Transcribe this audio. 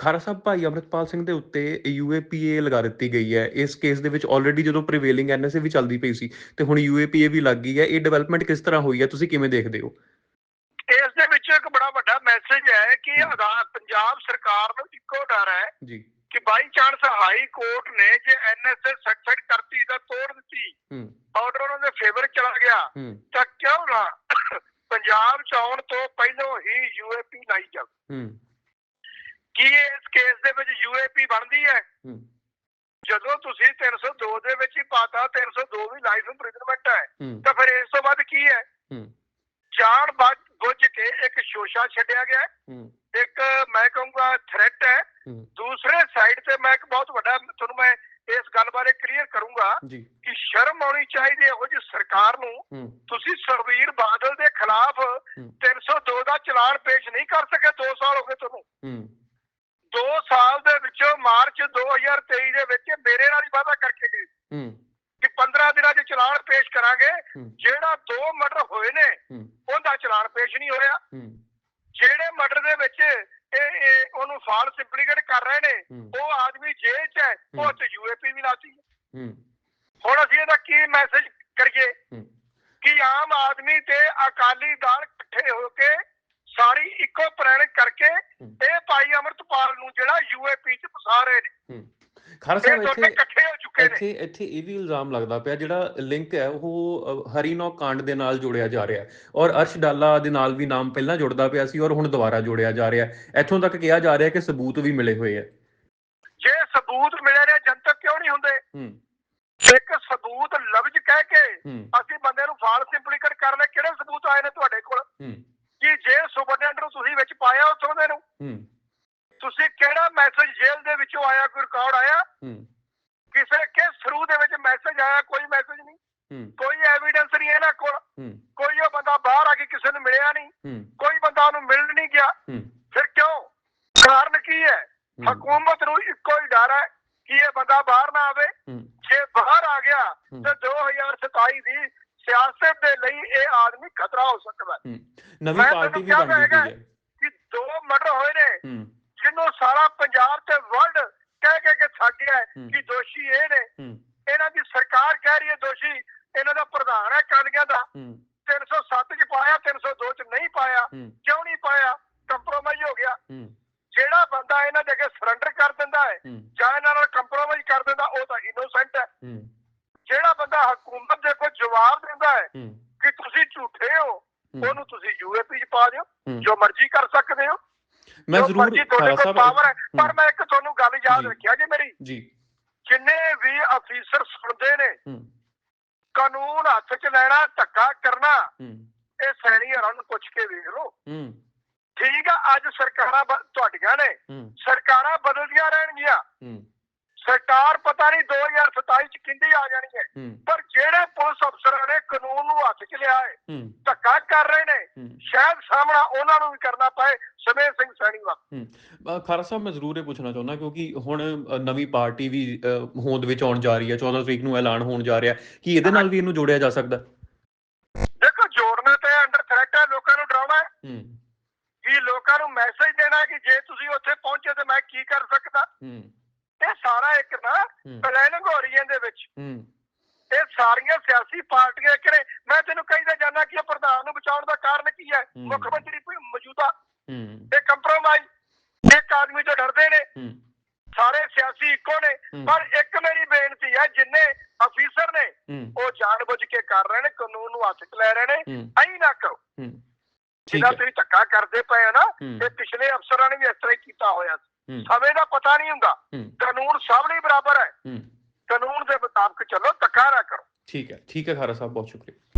ਖਾਰਾ ਸਾਹਿਬ ਭਾਈ ਅਮਰਿਤਪਾਲ ਸਿੰਘ ਦੇ ਉੱਤੇ ਯੂਏਪੀਏ ਲਗਾ ਦਿੱਤੀ ਗਈ ਹੈ। ਇਸ ਕੇਸ ਦੇ ਵਿੱਚ ਆਲਰੇਡੀ ਜਦੋਂ ਪ੍ਰੀਵੇਲਿੰਗ ਐਨਐਸਏ ਵੀ ਚੱਲਦੀ ਪਈ ਸੀ ਤੇ ਹੁਣ ਯੂਏਪੀਏ ਵੀ ਲੱਗ ਗਈ ਹੈ। ਇਹ ਡਿਵੈਲਪਮੈਂਟ ਕਿਸ ਤਰ੍ਹਾਂ ਹੋਈ ਹੈ? ਤੁਸੀਂ ਕਿਵੇਂ ਦੇਖਦੇ ਹੋ? ਇਸ ਦੇ ਵਿੱਚ ਇੱਕ ਬੜਾ ਵੱਡਾ ਮੈਸੇਜ ਹੈ ਕਿ ਪੰਜਾਬ ਸਰਕਾਰ ਨੂੰ ਇੱਕੋ ਡਰ ਹੈ ਜੀ। ਕਿ ਬਾਈ ਚਾਂਸ ਹਾਈ ਕੋਰਟ ਨੇ ਜੇ ਐਨਐਸਏ ਸੈਕਸ਼ਨ ਕਰਤੀ ਦਾ ਤੋੜ ਦਿੱਤੀ। ਆਰਡਰ ਉਹਨਾਂ ਦੇ ਫੇਵਰ ਚਲਾ ਗਿਆ। ਤਾਂ ਕਿਉਂ ਨਾ ਪੰਜਾਬ ਚ ਆਉਣ ਤੋਂ ਪਹਿਲਾਂ ਹੀ ਯੂਏਪੀ ਲਾਈ ਜਾਵੇ। ਹੂੰ। ਕੀ ਇਸ ਕੇਸ ਦੇ ਵਿੱਚ ਯੂਏਪੀ ਬਣਦੀ ਹੈ? ਜਦੋਂ ਤੁਸੀਂ 302 ਦੇ ਵਿੱਚ ਹੀ ਪਾਤਾ 302 ਵੀ ਲਾਈਫ ਇੰਪ੍ਰਿਜ਼ਨਮੈਂਟ ਹੈ ਤਾਂ ਫਿਰ ਇਸ ਤੋਂ ਬਾਅਦ ਕੀ ਹੈ? ਜਾਣ ਬੁੱਝ ਬੁੱਝ ਕੇ ਇੱਕ ਸ਼ੋਸ਼ਾ ਛੱਡਿਆ ਗਿਆ। ਇੱਕ ਮੈਂ ਕਹੂੰਗਾ ਥ੍ਰੈਟ ਹੈ। ਦੂਸਰੇ ਸਾਈਡ ਤੇ ਮੈਂ ਇੱਕ ਬਹੁਤ ਵੱਡਾ ਤੁਹਾਨੂੰ ਮੈਂ ਇਸ ਗੱਲ ਬਾਰੇ ਕਲੀਅਰ ਕਰੂੰਗਾ ਜੀ। ਕਿ ਸ਼ਰਮ ਆਉਣੀ ਚਾਹੀਦੀ ਹੈ ਇਹੋ ਜਿਹੀ ਸਰਕਾਰ ਨੂੰ। ਤੁਸੀਂ ਸਰਵੀਰ ਬਾਦਲ ਦੇ ਖਿਲਾਫ 302 ਦਾ ਚਲਾਨ ਪੇਸ਼ ਨਹੀਂ ਕਰ ਸਕੇ 2 ਸਾਲ ਹੋ ਗਏ ਤੁਹਾਨੂੰ। 2 ਸਾਲ ਦੇ ਵਿੱਚੋਂ ਮਾਰਚ 2023 ਦੇ ਵਿੱਚ ਮੇਰੇ ਨਾਲ ਹੀ ਵਾਅਦਾ ਕਰਕੇ ਗਏ ਹੂੰ। ਕਿ 15 ਦਿਨਾਂ 'ਚ ਚਲਾਨ ਪੇਸ਼ ਕਰਾਂਗੇ। ਜਿਹੜਾ ਦੋ ਮਰਡਰ ਹੋਏ ਨੇ ਉਹਦਾ ਚਲਾਨ ਪੇਸ਼ ਨਹੀਂ ਹੋਇਆ ਜਿਹੜੇ ਮਰਡਰ ਦੇ ਵਿੱਚ ਇਹ ਇਹ ਉਹਨੂੰ ਫਾਲਸ ਇੰਪਲੀਕੇਟ ਕਰ ਰਹੇ ਨੇ ਉਹ ਆਦਮੀ ਜੇਲ੍ਹ 'ਚ ਹੈ ਉਹ ਤੇ ਯੂਏਪੀ ਵੀ ਲਾਤੀ ਹੁਣ ਅਸੀਂ ਇਹਦਾ ਕੀ ਮੈਸੇਜ ਕਰੀਏ? ਕਿ ਆਮ ਆਦਮੀ ਤੇ ਅਕਾਲੀ ਦਲ ਇਕੱਠੇ ਹੋ ਕੇ ਸਾਰੀ ਇੱਕੋ ਪ੍ਰਣ ਕਰਕੇ ਇਹ ਭਾਈ ਅਮਰਤਪਾਲ ਨੂੰ ਜਿਹੜਾ ਯੂਏਪੀ 'ਚ ਫਸਾ ਰਹੇ ਨੇ। ਖਾਰਾ ਸਾਹਿਬ ਇੱਥੇ ਇਕੱਠੇ ਹੋ ਚੁੱਕੇ ਨੇ। ਇੱਥੇ ਇੱਥੇ ਇਹ ਵੀ ਇਲਜ਼ਾਮ ਲੱਗਦਾ ਪਿਆ ਜਿਹੜਾ ਲਿੰਕ ਹੈ ਉਹ ਅ, ਹਰੀਨੌਕ ਕਾਂਡ ਦੇ ਨਾਲ ਜੋੜਿਆ ਜਾ ਰਿਹਾ ਔਰ ਅਰਸ਼ ਡਾਲਾ ਦੇ ਨਾਲ ਵੀ ਨਾਮ ਪਹਿਲਾਂ ਜੁੜਦਾ ਪਿਆ ਸੀ ਔਰ ਹੁਣ ਦੁਬਾਰਾ ਜੋੜਿਆ ਜਾ ਰਿਹਾ ਇੱਥੋਂ ਤੱਕ ਕਿਹਾ ਜਾ ਰਿਹਾ ਕਿ ਸਬੂਤ ਵੀ ਮਿਲੇ ਹੋਏ ਹੈ। ਜੇ ਸਬੂਤ ਮਿਲੇ ਨੇ ਜਨਤਕ ਕਿਉਂ ਨਹੀਂ ਹੁੰਦੇ? ਇੱਕ ਸਬੂਤ ਲਫ਼ਜ਼ ਕਹਿ ਕੇ ਅਸੀਂ ਬੰਦੇ ਨੂੰ ਫਾਲਸ ਇੰਪਲੀਕੇਟ ਕਰ ਲੈ ਕਿਹੜੇ ਸਬੂਤ ਆਏ ਨੇ ਤੁਹਾਡੇ ਕੋਲ? ਕਿ ਜੇਲ੍ਹ ਸੁਪਰਡੈਂਟ ਨੂੰ ਤੁਸੀਂ ਵਿੱਚ ਪਾਇਆ ਉੱਥੋਂ ਦੇ ਨੂੰ? ਤੁਸੀਂ ਕਿਹੜਾ ਮੈਸੇਜ ਜੇਲ੍ਹ ਦੇ ਵਿੱਚੋਂ ਆਇਆ ਕੋਈ ਰਿਕਾਰਡ ਆਇਆ? ਹੂੰ। ਕਿਸੇ ਕਿਸ ਥਰੂ ਦੇ ਵਿੱਚ ਮੈਸੇਜ ਆਇਆ ਕੋਈ ਮੈਸੇਜ ਨਹੀਂ? ਹੂੰ। ਕੋਈ ਐਵੀਡੈਂਸ ਨਹੀਂ ਇਹਨਾਂ ਕੋਲ। ਹੂੰ। ਕੋਈ ਉਹ ਬੰਦਾ ਬਾਹਰ ਆ ਕੇ ਕਿਸੇ ਨੂੰ ਮਿਲਿਆ ਨਹੀਂ। ਹੂੰ। ਕੋਈ ਬੰਦਾ ਉਹਨੂੰ ਮਿਲਣ ਨਹੀਂ ਗਿਆ। ਹੂੰ। ਫਿਰ ਕਿਉਂ? ਕਾਰਨ ਕੀ ਹੈ? ਹਕੂਮਤ ਨੂੰ ਇੱਕੋ ਹੀ ਡਰ ਹੈ ਕਿ ਇਹ ਬੰਦਾ ਬਾਹਰ ਨਾ ਆਵੇ। ਜੇ ਬਾਹਰ ਆ ਗਿਆ। ਤੇ 2027 ਦੀ ਸਿਆਸਤ ਦੇ ਲਈ ਇਹ ਆਦਮੀ ਖਤਰਾ ਹੋ ਸਕਦਾ ਨਵੀਂ ਪਾਰਟੀ ਵੀ ਹੈਗਾ ਪਈ ਹੈ ਕਿ ਦੋ ਮਰਡਰ ਹੋਏ ਨੇ। ਜਿਹਨੂੰ ਸਾਰਾ ਪੰਜਾਬ ਤੇ ਵਰਲਡ ਕਹਿ ਕਹਿ ਕੇ ਥੱਕ ਗਿਆ। ਕਿ ਦੋਸ਼ੀ ਇਹ ਨੇ। ਇਹਨਾਂ ਦੀ ਸਰਕਾਰ ਕਹਿ ਰਹੀ ਹੈ ਦੋਸ਼ੀ ਇਹਨਾਂ ਦਾ ਪ੍ਰਧਾਨ ਹੈ ਕਾਲੀਆਂ ਦਾ। ਹੂੰ। 307 ਚ ਪਾਇਆ 302 ਚ ਨਹੀਂ ਪਾਇਆ। ਕਿਉਂ ਨਹੀਂ ਪਾਇਆ? ਕੰਪਰੋਮਾਈਜ਼ ਹੋ ਗਿਆ। ਜਿਹੜਾ ਬੰਦਾ ਇਹਨਾਂ ਦੇ ਅੱਗੇ ਸਰੈਂਡਰ ਕਰ ਦਿੰਦਾ ਹੈ ਜਾਂ ਇਹਨਾਂ ਨਾਲ ਕੰਪਰੋਮਾਈਜ਼ ਕਰ ਦਿੰਦਾ ਉਹ ਤਾਂ ਇਨੋਸੈਂਟ ਹੈ। ਜਿਹੜਾ ਬੰਦਾ ਹਕੂਮਤ ਦੇ ਕੋਲ ਜਵਾਬ ਦਿੰਦਾ ਹੈ ਕਿ ਤੁਸੀਂ ਝੂਠੇ ਹੋ। ਉਹਨੂੰ ਤੁਸੀਂ ਯੂਏਪੀ ਚ ਪਾ ਦਿਓ। ਜੋ ਮਰਜ਼ੀ ਕਰ ਸਕਦੇ ਹੋ। ਮੈਂ ਜ਼ਰੂਰ ਮਰਜ਼ੀ ਤੁਹਾਡੇ ਖਾਰਾ ਕੋਲ ਸਾਹਿਬ ਪਾਵਰ ਹੈ ਪਰ ਮੈਂ ਇੱਕ ਤੁਹਾਨੂੰ ਗੱਲ ਯਾਦ। ਰੱਖਿਆ ਜੀ ਮੇਰੀ। ਜੀ। ਜਿੰਨੇ ਵੀ ਅਫੀਸਰ ਸੁਣਦੇ ਨੇ ਕਾਨੂੰਨ ਹੱਥ 'ਚ ਲੈਣਾ ਧੱਕਾ ਕਰਨਾ ਇਹ ਸੈਣੀਆਂ ਨੂੰ ਪੁੱਛ ਕੇ ਵੇਖ ਲਓ। ਠੀਕ ਆ ਅੱਜ ਸਰਕਾਰਾਂ ਤੁਹਾਡੀਆਂ ਨੇ। ਸਰਕਾਰਾਂ ਬਦਲਦੀਆਂ ਰਹਿਣਗੀਆਂ। ਸਰਕਾਰ ਪਤਾ ਨਹੀਂ 2027 ਚ ਕਿੰਦੀ ਆ ਜਾਣੀ ਹੈ। ਪਰ ਜਿਹੜੇ ਪੁਲਿਸ ਅਫਸਰਾਂ ਨੇ ਕਾਨੂੰਨ ਨੂੰ ਹੱਥ 'ਚ ਲਿਆ ਹੈ ਧੱਕਾ ਕਰ ਰਹੇ ਨੇ ਸ਼ਾਇਦ ਸਾਹਮਣਾ ਉਹਨਾਂ ਨੂੰ ਵੀ ਕਰਨਾ ਪਏ ਸਮੇਂ ਸਿੰਘ ਸੈਣੀ ਅ, ਖਾਰਾ ਸਾਹਿਬ ਮੈਂ ਜ਼ਰੂਰ ਇਹ ਪੁੱਛਣਾ ਚਾਹੁੰਦਾ ਕਿਉਂਕਿ ਹੁਣ ਨਵੀਂ ਪਾਰਟੀ ਵੀ ਹੋਂਦ ਵਿੱਚ ਆਉਣ ਜਾ ਰਹੀ ਹੈ 14 ਤਰੀਕ ਨੂੰ ਐਲਾਨ ਹੋਣ ਜਾ ਰਿਹਾ ਕੀ ਇਹਦੇ ਨਾਲ ਵੀ ਇਹਨੂੰ ਜੋੜਿਆ ਜਾ ਸਕਦਾ? ਦੇਖੋ ਜੋੜਨਾ ਤੇ ਅੰਡਰ ਥ੍ਰੈਟ ਹੈ ਲੋਕਾਂ ਨੂੰ ਡਰਾਉਣਾ ਹੈ। ਕਿ ਲੋਕਾਂ ਨੂੰ ਮੈਸੇਜ ਦੇਣਾ ਕਿ ਜੇ ਤੁਸੀਂ ਉੱਥੇ ਪਹੁੰਚੇ ਤੇ ਮੈਂ ਕੀ ਕਰ ਸਕਦਾ? ਇਹ ਸਾਰਾ ਇੱਕ ਨਾ ਪਲੈਨਿੰਗ ਹੋ। ਰਹੀ ਹੈ ਇਹਦੇ ਵਿੱਚ। ਹੂੰ। ਇਹ ਸਾਰੀਆਂ ਸਿਆਸੀ ਪਾਰਟੀਆਂ ਕਰੇ ਮੈਂ ਤੈਨੂੰ ਕਹਿੰਦਾ ਜਾਨਾ ਕਿ ਇਹ ਪ੍ਰਧਾਨ ਨੂੰ ਬਚਾਉਣ ਦਾ ਕਾਰਨ। ਮੁੱਖ ਮੰਤਰੀ ਮੌਜੂਦਾ ਇਹ ਕੰਪਰੋਮਾਈਜ਼ ਇੱਕ ਆਦਮੀ ਤੋਂ ਡਰਦੇ ਨੇ। ਸਾਰੇ ਸਿਆਸੀ ਇੱਕੋ ਨੇ। ਪਰ ਇੱਕ ਮੇਰੀ ਬੇਨਤੀ ਹੈ ਜਿੰਨੇ ਅਫੀਸਰ ਨੇ ਉਹ ਜਾਣਬੁੱਝ ਕੇ ਕਰ ਰਹੇ ਨੇ ਕਾਨੂੰਨ ਨੂੰ ਹੱਥ 'ਚ ਲੈ ਰਹੇ ਨੇ। ਐਂ ਨਾ ਕਰੋ। ਜਿਹਦਾ ਤੁਸੀਂ ਧੱਕਾ ਕਰਦੇ ਪਏ ਹੋ ਨਾ ਇਹ ਪਿਛਲੇ ਅਫਸਰਾਂ ਨੇ ਵੀ ਇਸ ਤਰ੍ਹਾਂ ਹੀ ਕੀਤਾ ਹੋਇਆ ਸੀ। ਸਮੇਂ ਦਾ ਪਤਾ ਨਹੀਂ ਹੁੰਦਾ। ਕਾਨੂੰਨ ਸਭ ਲਈ ਬਰਾਬਰ ਹੈ। ਹੂੰ। ਕਾਨੂੰਨ ਦੇ ਮੁਤਾਬਕ ਚੱਲੋ ਧੱਕਾ ਨਾ ਕਰੋ। ਠੀਕ ਹੈ। ਠੀਕ ਹੈ ਖਾਰਾ ਸਾਹਿਬ ਬਹੁਤ ਸ਼ੁਕਰੀਆ।